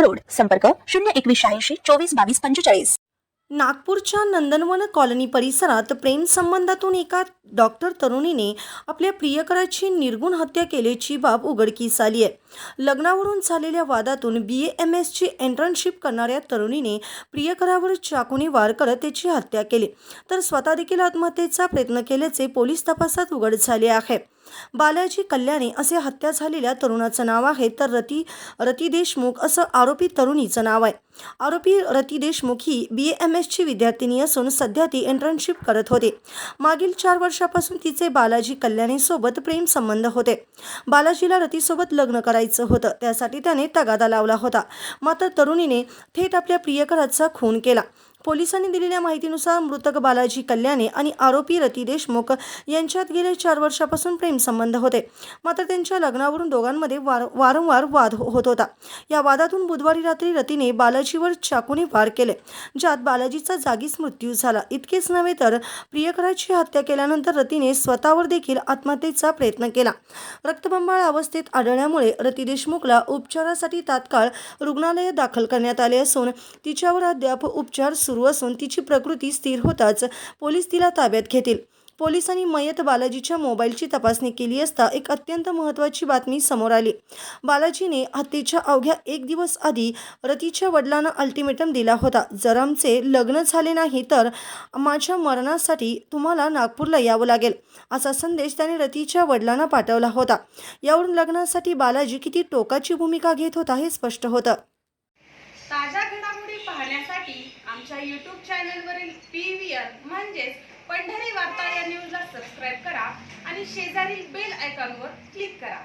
road. संपर्क शून्य एकवीस शहाऐंशी चोवीस बावीस पंचेचाळीस. नागपूरच्या नंदनवन कॉलनी परिसरात प्रेमसंबंधातून एका डॉक्टर तरुणीने आपल्या प्रियकराची निर्गुण हत्या केल्याची बाब उघडकीस आली आहे. लग्नावरून झालेल्या वादातून बी एम एसची एंट्रनशिप करणाऱ्या तरुणीने प्रियकरावर चाकूने वार करत त्याची हत्या केली. तर स्वतः देखील आत्महत्येचा प्रयत्न केल्याचे पोलीस तपासात उघड झाले आहे. बालाजी कल्याणे असे हत्या झालेल्या तरुणाचं नाव आहे तर रती रती देशमुख असं आरोपी तरुणीचं नाव आहे. आरोपी रती देशमुख ही बी एम एसची विद्यार्थिनी असून सध्या ती इंटर्नशिप करत होते. मागील चार वर्षापासून तिचे बालाजी कल्याणीसोबत प्रेम संबंध होते. बालाजीला रतीसोबत लग्न करायचं होतं. त्यासाठी त्याने तगादा लावला होता. मात्र तरुणीने थेट आपल्या प्रियकराचा खून केला. पोलिसांनी दिलेल्या माहितीनुसार मृतक बालाजी कल्याणे आणि आरोपी रती देशमुख यांच्यात गेल्या चार वर्षापासून प्रेमसंबंध होते. मात्र त्यांच्या लग्नावरून दोघांमध्ये वार वारंवार वाद हो- होत होता. या वादातून बुधवारी रात्री रतीने बालाजीवर चाकूने वार केले ज्यात बालाजीचा जागीच मृत्यू झाला. इतकेच नव्हे तर प्रियकराची हत्या केल्यानंतर रतीने स्वतःवर देखील आत्महत्येचा प्रयत्न केला. रक्तबंबाळ अवस्थेत आढळल्यामुळे रती देशमुखला उपचारासाठी तात्काळ रुग्णालयात दाखल करण्यात आले असून तिच्यावर अद्याप उपचार सुरू असून तिची प्रकृती स्थिर होताच पोलीस तिला ताब्यात घेतील. पोलिसांनी मयत बालाजीच्या मोबाईलची तपासणी केली असता एक अत्यंत महत्त्वाची बातमी समोर आली. बालाजीने हत्येच्या अवघ्या एक दिवस आधी रतीच्या वडिलांना अल्टिमेटम दिला होता. जर आमचे लग्न झाले नाही तर माझ्या मरणासाठी तुम्हाला नागपूरला यावं लागेल असा संदेश त्याने रतीच्या वडिलांना पाठवला होता. यावरून लग्नासाठी बालाजी किती टोकाची भूमिका घेत होता हे स्पष्ट होतं. ताज्या पाहण्यासाठी आमच्या यूट्यूब चॅनलवरील पी व्ही आर म्हणजेच पंढरी वार्ता या न्यूजला सबस्क्राईब करा आणि शेजारील बेल आयकॉनवर क्लिक करा.